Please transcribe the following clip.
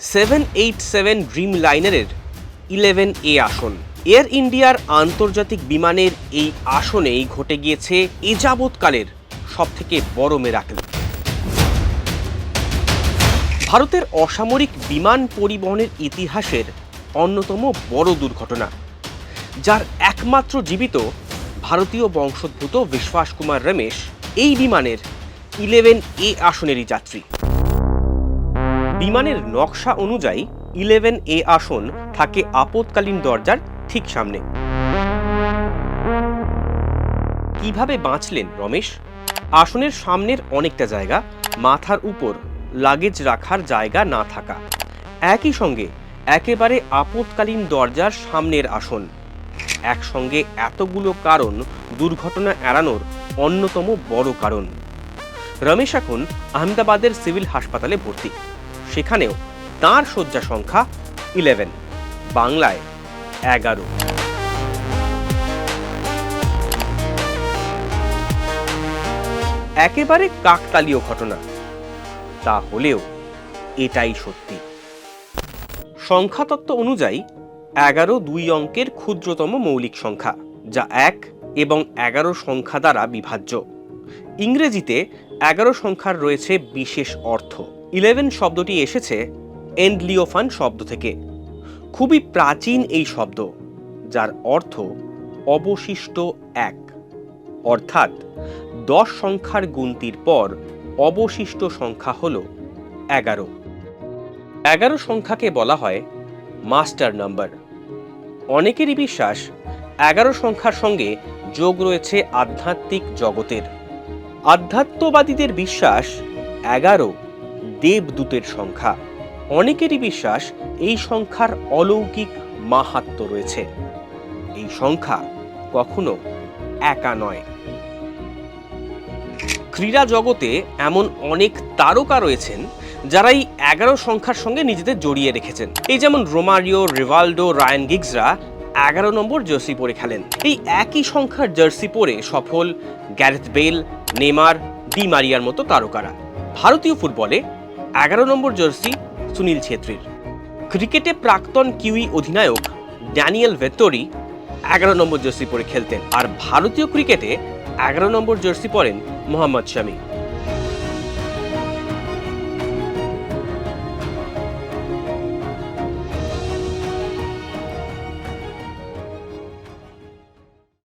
Seven eight seven dream লাইনারের eleven A আসন। Air ইন্ডিয়ার আন্তর্জাতিক বিমানের এই আসনেই ঘটে গিয়েছে এ যাবৎকালের সবথেকে বড় মেরাকেল ভারতের অসামরিক বিমান পরিবহনের ইতিহাসের অন্যতম বড় দুর্ঘটনা, যার একমাত্র জীবিত ভারতীয় বংশোদ্ভূত বিশ্বাস কুমার রমেশ এই বিমানের ইলেভেন এ আসনেরই যাত্রী। বিমানের নকশা অনুযায়ী ইলেভেন এ আসন থাকে আপতকালীন দরজার ঠিক সামনে। কীভাবে বাঁচলেন রমেশ? আসনের সামনের অনেকটা জায়গা, মাথার উপর, লাগেজ রাখার জায়গা না থাকা। একই সঙ্গে একেবারে আপতকালীন দরজার সামনের আসন। একসঙ্গে এতগুলো কারণ দুর্ঘটনা এড়ানোর অন্যতম বড় কারণ। রমেশ এখন আহমেদাবাদের সিভিল হাসপাতালে ভর্তি। সেখানেও তার শয্যা সংখ্যা ইলেভেন বাংলায় এগারো। একেবারে কাকতালীয় ঘটনা। তা হলেও এটাই সত্যি। সংখ্যাতত্ত্ব অনুযায়ী এগারো দুই অঙ্কের ক্ষুদ্রতম মৌলিক সংখ্যা, যা এক এবং এগারো সংখ্যা দ্বারা বিভাজ্য। ইংরেজিতে এগারো সংখ্যার রয়েছে বিশেষ অর্থ। ইলেভেন শব্দটি এসেছে এন্ডলিওফান শব্দ থেকে। খুবই প্রাচীন এই শব্দ, যার অর্থ অবশিষ্ট এক। অর্থাৎ দশ সংখ্যার গুনতির পর অবশিষ্ট সংখ্যা হল এগারো। এগারো সংখ্যাকে বলা হয় মাস্টার নাম্বার। অনেকেরই বিশ্বাস এগারো সংখ্যার সঙ্গে যোগ রয়েছে আধ্যাত্মিক জগতের। আধ্যাত্মবাদীদের বিশ্বাস এগারো, দেবদূতের সংখ্যা। অনেকেরই বিশ্বাস এই সংখ্যার অলৌকিক মাহাত্ম্য রয়েছে। এই সংখ্যা কখনো একা নয়। ক্রীড়া জগতে এমন অনেক তারকা রয়েছেন যারা এই এগারো সংখ্যার সঙ্গে নিজেদের জড়িয়ে রেখেছেন। এই যেমন রোমারিও, রিভাল্ডো, রায়ান গিগসরা এগারো নম্বর জার্সি পরে খেলেন। এই একই সংখ্যার জার্সি পরে সফল গ্যারেথ বেল নেমার ডি মারিয়ার মতো তারকারা। ভারতীয় ফুটবলে এগারো নম্বর জার্সি সুনীল ছেত্রীর। ক্রিকেটে প্রাক্তন কিউই অধিনায়ক ড্যানিয়েল ভেত্তরি এগারো নম্বর জার্সি পরে খেলতেন। আর ভারতীয় ক্রিকেটে এগারো নম্বর জার্সি পরেন মোহাম্মদ শামি